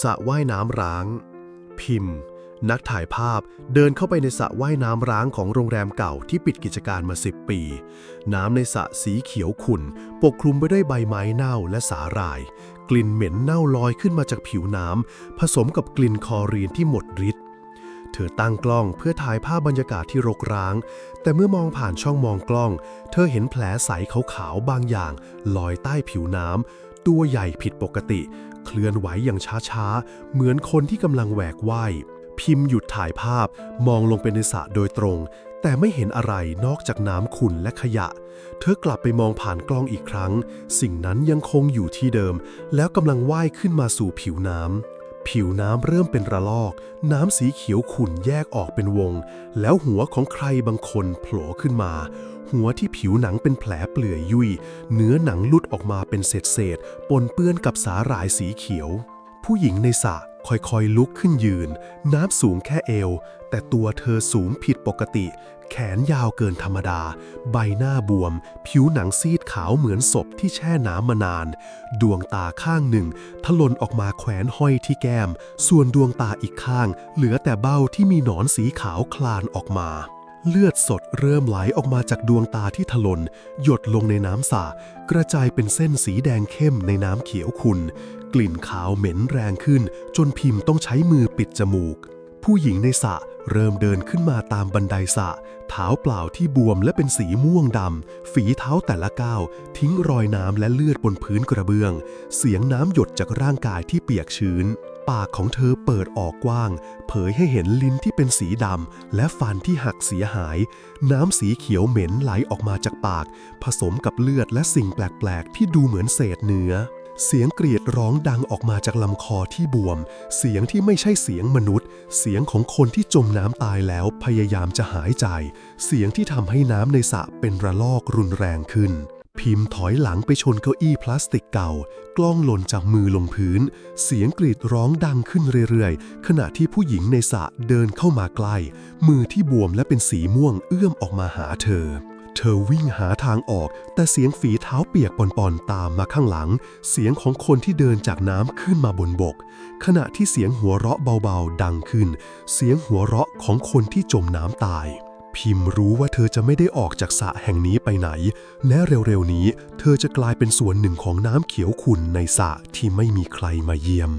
สระว่ายน้ำร้าง พิมพ์ นักถ่ายภาพเดินเข้าไปในสระว่ายน้ำร้างของโรงแรมเก่าที่ปิดกิจการมา10ปี น้ำในสระสีเขียวขุ่น ปกคลุมไปด้วยใบไม้เน่าและสาหร่าย กลิ่นเหม็นเน่าลอยขึ้นมาจากผิวน้ำผสมกับกลิ่นคอรีนที่หมดฤทธิ์เธอตั้งกล้องเพื่อถ่ายภาพบรรยากาศที่รกร้าง แต่เมื่อมองผ่านช่องมองกล้อง เธอเห็นแผลใสขาวๆบางอย่าง ลอยใต้ผิวน้ำตัวใหญ่ผิดปกติ เคลื่อนไหวอย่างช้าๆ เหมือนคนที่กำลังแหวกว่ายพิมพ์หยุดถ่ายภาพมองลงไปในสระโดยตรง แต่ไม่เห็นอะไรนอกจากน้ำขุ่นและขยะ เธอกลับไปมองผ่านกล้องอีกครั้ง สิ่งนั้นยังคงอยู่ที่เดิม แล้วกำลังว่ายขึ้นมาสู่ผิวน้ำผิวน้ำเริ่มเป็นระลอก น้ำสีเขียวขุ่นแยกออกเป็นวง แล้วหัวของใครบางคนโผล่ขึ้นมา หัวที่ผิวหนังเป็นแผลเปลื่อยยุ่ยเนื้อหนังลุดออกมาเป็นเศษเศษๆปนเปื้อนกับสาหร่ายสีเขียว ผู้หญิงในสระค่อยๆลุกขึ้นยืน น้ำสูงแค่เอว แต่ตัวเธอสูงผิดปกติ แขนยาวเกินธรรมดา ใบหน้าบวม ผิวหนังซีดขาวเหมือนศพที่แช่น้ำมานาน ดวงตาข้างหนึ่งถลนออกมาแขวนห้อยที่แก้ม ส่วนดวงตาอีกข้าง เหลือแต่เบ้าที่มีหนอนสีขาวคลานออกมา เลือดสดเริ่มไหลออกมาจากดวงตาที่ถลน หยดลงในน้ำสระกระจายเป็นเส้นสีแดงเข้มในน้ำเขียวขุ่นกลิ่นขาวเหม็นแรงขึ้น จนพิมพ์ต้องใช้มือปิดจมูก ผู้หญิงในสระเริ่มเดินขึ้นมาตามบันไดสระเท้าเปล่าที่บวมและเป็นสีม่วงดำ ฝีเท้าแต่ละก้าว ทิ้งรอยน้ำและเลือดบนพื้นกระเบื้อง เสียงน้ำหยดจากร่างกายที่เปียกชื้น ปากของเธอเปิดออกกว้าง เผยให้เห็นลิ้นที่เป็นสีดำและฟันที่หักเสียหาย น้ำสีเขียวเหม็นไหลออกมาจากปาก ผสมกับเลือดและสิ่งแปลกๆ ที่ดูเหมือนเศษเนื้อ เสียงกรีดร้องดังออกมาจากลำคอที่บวม เสียงที่ไม่ใช่เสียงมนุษย์ เสียงของคนที่จมน้ำตายแล้วพยายามจะหายใจ เสียงที่ทำให้น้ำในสระเป็นระลอกรุนแรงขึ้น พิมพ์ถอยหลังไปชนเก้าอี้พลาสติกเก่า กล้องหล่นจากมือลงพื้น เสียงกรีดร้องดังขึ้นเรื่อยๆ ขณะที่ผู้หญิงในสระเดินเข้ามาใกล้ มือที่บวมและเป็นสีม่วงเอื้อมออกมาหาเธอ เธอวิ่งหาทางออก แต่เสียงฝีเท้าเปียกปอนๆตามมาข้างหลัง เสียงของคนที่เดินจากน้ำขึ้นมาบนบก ขณะที่เสียงหัวเราะเบาๆดังขึ้น เสียงหัวเราะของคนที่จมน้ำตาย พิมพ์รู้ว่าเธอจะไม่ได้ออกจากสระแห่งนี้ไปไหน และเร็วๆนี้ เธอจะกลายเป็นส่วนหนึ่งของน้ำเขียวขุ่นในสระที่ไม่มีใครมาเยี่ยม